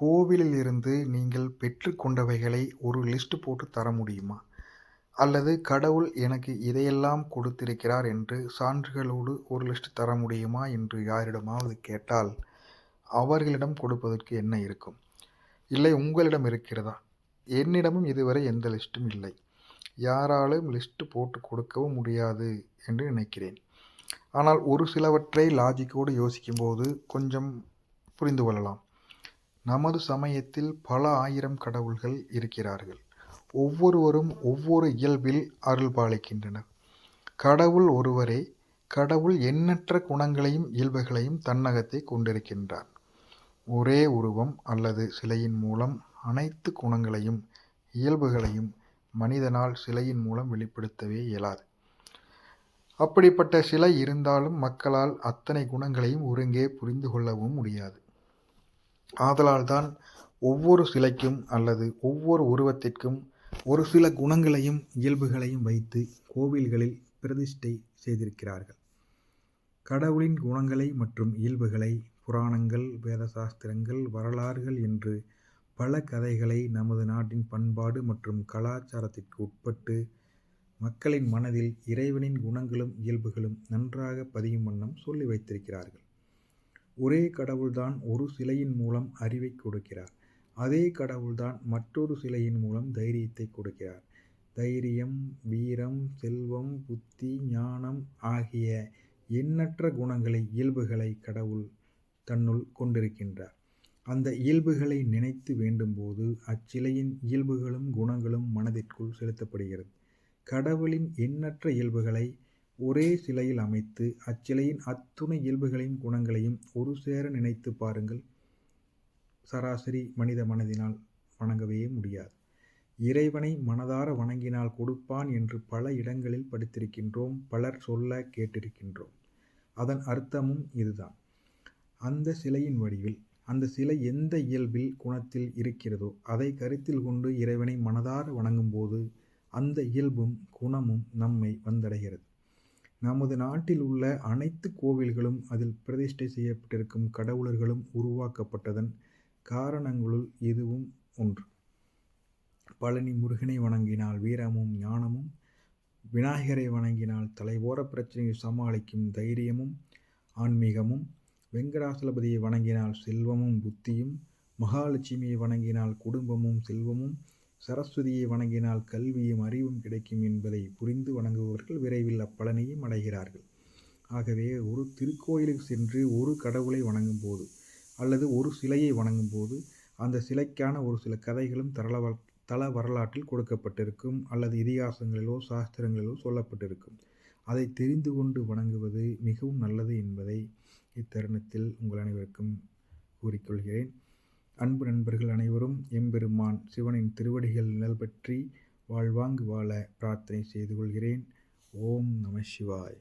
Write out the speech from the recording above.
கோவிலில் இருந்து நீங்கள் பெற்றுக்கொண்டவைகளை ஒரு லிஸ்ட் போட்டு தர முடியுமா? அல்லது கடவுள் எனக்கு இதையெல்லாம் கொடுத்திருக்கிறார் என்று சான்றுகளோடு ஒரு லிஸ்ட் தர முடியுமா என்று யாரிடமாவது கேட்டால் அவர்களிடம் கொடுப்பதற்கு என்ன இருக்கும்? இல்லை உங்களிடம் இருக்கிறதா? என்னிடமும் இதுவரை எந்த லிஸ்ட்டும் இல்லை. யாராலும் லிஸ்ட் போட்டு கொடுக்கவும் முடியாது என்று நினைக்கிறேன். ஆனால் ஒரு சிலவற்றை லாஜிக்கோடு யோசிக்கும்போது கொஞ்சம் புரிந்து கொள்ளலாம். நமது சமயத்தில் பல ஆயிரம் கடவுள்கள் இருக்கிறார்கள். ஒவ்வொருவரும் ஒவ்வொரு இயல்பில் அருள் பாலிக்கின்றனர். கடவுள் ஒருவரே கடவுள் எண்ணற்ற குணங்களையும் இயல்புகளையும் தன்னகத்தை கொண்டிருக்கின்றார். ஒரே உருவம் அல்லது சிலையின் மூலம் அனைத்து குணங்களையும் இயல்புகளையும் மனிதனால் சிலையின் மூலம் வெளிப்படுத்தவே இயலாது. அப்படிப்பட்ட சிலை இருந்தாலும் மக்களால் அத்தனை குணங்களையும் ஒருங்கே புரிந்து கொள்ளவும் முடியாது. ஆதலால்தான் ஒவ்வொரு சிலைக்கும் அல்லது ஒவ்வொரு உருவத்திற்கும் ஒரு சில குணங்களையும் இயல்புகளையும் வைத்து கோவில்களில் பிரதிஷ்டை செய்திருக்கிறார்கள். கடவுளின் குணங்களை மற்றும் இயல்புகளை புராணங்கள் வேத சாஸ்திரங்கள் வரலாறுகள் என்று பல கதைகளை நமது நாட்டின் பண்பாடு மற்றும் கலாச்சாரத்திற்கு உட்பட்டு மக்களின் மனதில் இறைவனின் குணங்களும் இயல்புகளும் நன்றாக பதியும் வண்ணம் சொல்லி வைத்திருக்கிறார்கள். ஒரே கடவுள்தான் ஒரு சிலையின் மூலம் அறிவை கொடுக்கிறார். அதே கடவுள்தான் மற்றொரு சிலையின் மூலம் தைரியத்தை கொடுக்கிறார். தைரியம் வீரம் செல்வம் புத்தி ஞானம் ஆகிய எண்ணற்ற குணங்களை இயல்புகளை கடவுள் தன்னுள் கொண்டிருக்கின்றார். அந்த இயல்புகளை நினைத்து வேண்டும்போது அச்சிலையின் இயல்புகளும் குணங்களும் மனதிற்குள் செலுத்தப்படுகிறது. கடவுளின் எண்ணற்ற இயல்புகளை ஒரே சிலையில் அமைத்து அச்சிலையின் அத்துணை இயல்புகளையும் குணங்களையும் ஒரு சேர நினைத்து பாருங்கள். சராசரி மனித மனதினால் வணங்கவே முடியாது. இறைவனை மனதார வணங்கினால் கொடுப்பான் என்று பல இடங்களில் படித்திருக்கின்றோம் பலர் சொல்ல கேட்டிருக்கின்றோம். அதன் அர்த்தமும் இதுதான். அந்த சிலையின் வடிவில் அந்த சிலை எந்த இயல்பில் குணத்தில் இருக்கிறதோ அதை கருத்தில் கொண்டு இறைவனை மனதார வணங்கும்போது அந்த இயல்பும் குணமும் நம்மை வந்தடைகிறது. நமது நாட்டில் உள்ள அனைத்து கோவில்களும் அதில் பிரதிஷ்டை செய்யப்பட்டிருக்கும் கடவுளர்களும் உருவாக்கப்பட்டதன் காரணங்களுள் இதுவும் ஒன்று. பழனி முருகனை வணங்கினால் வீரமும் ஞானமும் விநாயகரை வணங்கினால் தலைவோர பிரச்சனையை சமாளிக்கும் தைரியமும் ஆன்மீகமும் வெங்கடாசலபதியை வணங்கினால் செல்வமும் புத்தியும் மகாலட்சுமியை வணங்கினால் குடும்பமும் செல்வமும் சரஸ்வதியை வணங்கினால் கல்வியும் அறிவும் கிடைக்கும் என்பதை புரிந்து வணங்குபவர்கள் விரைவில் அப்பலனையும் அடைகிறார்கள். ஆகவே ஒரு திருக்கோயிலுக்கு சென்று ஒரு கடவுளை வணங்கும் போது அல்லது ஒரு சிலையை வணங்கும் போது அந்த சிலைக்கான ஒரு சில கதைகளும் தரள தள வரலாற்றில் கொடுக்கப்பட்டிருக்கும் அல்லது இதிகாசங்களிலோ சாஸ்திரங்களிலோ சொல்லப்பட்டிருக்கும். அதை தெரிந்து கொண்டு வணங்குவது மிகவும் நல்லது என்பதை இத்தருணத்தில் உங்கள் அனைவருக்கும் கூறிக்கொள்கிறேன். அன்பு நண்பர்கள் அனைவரும் எம்பெருமான் சிவனின் திருவடிகள் நிழல் பற்றி வாழ்வாங்கு வாழ பிரார்த்தனை செய்து கொள்கிறேன். ஓம் நம சிவாய்.